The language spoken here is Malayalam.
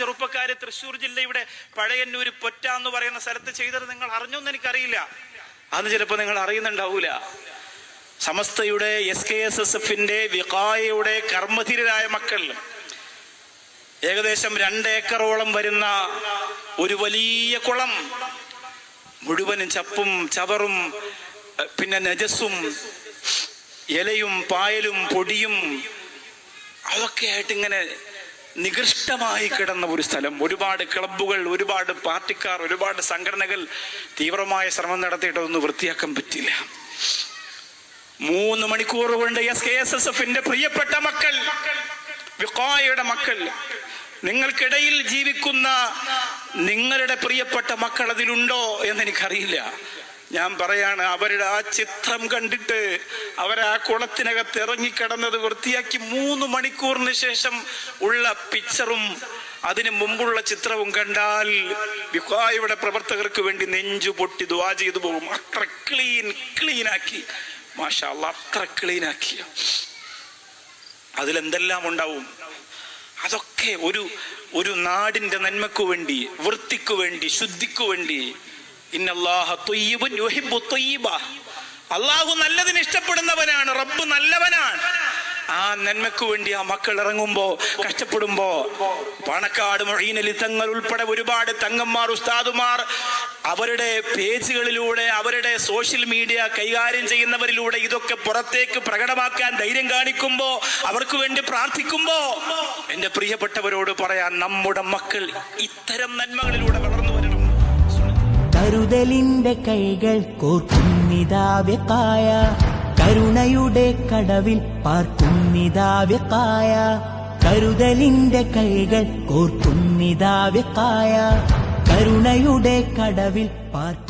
ചെറുപ്പക്കാര് തൃശ്ശൂർ ജില്ലയുടെ പഴയന്നൂർ പൊറ്റ എന്ന് പറയുന്ന സ്ഥലത്ത് ചെയ്തത് നിങ്ങൾ അറിഞ്ഞൊന്നും എനിക്കറിയില്ല. അന്ന് ചിലപ്പോൾ നിങ്ങൾ അറിയുന്നുണ്ടാവൂല. സമസ്തയുടെ എസ് കെ എസ് എസ് എഫിന്റെ വികായയുടെ കർമ്മധീരരായ മക്കൾ ഏകദേശം രണ്ട് ഏക്കറോളം വരുന്ന ഒരു വലിയ കുളം മുഴുവനും ചപ്പും ചവറും പിന്നെ നജസ്സും ഇലയും പായലും പൊടിയും അതൊക്കെ ആയിട്ട് ഇങ്ങനെ നികൃഷ്ടമായി കിടന്ന ഒരു സ്ഥലം. ഒരുപാട് ക്ലബ്ബുകൾ ഒരുപാട് പാർട്ടിക്കാർ ഒരുപാട് സംഘടനകൾ തീവ്രമായ ശ്രമം നടത്തിയിട്ട് അതൊന്നും വൃത്തിയാക്കാൻ പറ്റില്ല മൂന്ന് മണിക്കൂർ കൊണ്ട് എസ് കെ എസ് എസ് എഫിന്റെ പ്രിയപ്പെട്ട മക്കൾ വിഖായയുടെ മക്കൾ നിങ്ങൾക്കിടയിൽ ജീവിക്കുന്ന നിങ്ങളുടെ പ്രിയപ്പെട്ട മക്കൾ അതിലുണ്ടോ എന്ന് എനിക്കറിയില്ല. ഞാൻ പറയാണ് അവരുടെ ആ ചിത്രം കണ്ടിട്ട് അവരാ കുളത്തിനകത്ത് ഇറങ്ങിക്കിടന്നത് വൃത്തിയാക്കി മൂന്ന് മണിക്കൂറിന് ശേഷം ഉള്ള പിക്ചറും അതിന് മുമ്പുള്ള ചിത്രവും കണ്ടാൽ വിഖായയുടെ പ്രവർത്തകർക്ക് വേണ്ടി നെഞ്ചു പൊട്ടി ദ്വാ ചെയ്തു പോകും. അത്ര ക്ലീൻ ആക്കി. മാഷാ അത്ര ക്ലീൻ ആക്കി. അതിലെന്തെല്ലാം ഉണ്ടാവും? അതൊക്കെ ഒരു ഒരു നാടിന്റെ നന്മക്കു വേണ്ടി വൃത്തിക്കു വേണ്ടി ശുദ്ധിക്കു വേണ്ടി അള്ളാഹു നല്ലതിന് ഇഷ്ടപ്പെടുന്നവനാണ് റബ്ബ് നല്ലവനാണ്. ആ നന്മക്ക് വേണ്ടി ആ മക്കൾ ഇറങ്ങുമ്പോ കഷ്ടപ്പെടുമ്പോ പണക്കാട് മൊഴീനലി തങ്ങൾ ഉൾപ്പെടെ ഒരുപാട് തങ്ങന്മാർ ഉസ്താദുമാർ അവരുടെ പേജുകളിലൂടെ അവരുടെ സോഷ്യൽ മീഡിയ കൈകാര്യം ചെയ്യുന്നവരിലൂടെ ഇതൊക്കെ പുറത്തേക്ക് പ്രകടമാക്കാൻ ധൈര്യം കാണിക്കുമ്പോ അവർക്ക് വേണ്ടി പ്രാർത്ഥിക്കുമ്പോ എന്റെ പ്രിയപ്പെട്ടവരോട് പറയാൻ നമ്മുടെ മക്കൾ ഇത്തരം നന്മകളിലൂടെ വളർന്നു കരുതലിന്റെ കൈകൾ കോർക്കുന്നിതാവ്യക്കായ കരുണയുടെ കടവിൽ പാർക്കുന്നിതാവ്യക്കായ കരുതലിന്റെ കൈകൾ കോർക്കുന്നിതാവ്യക്കായ കരുണയുടെ കടവിൽ പാർക്കും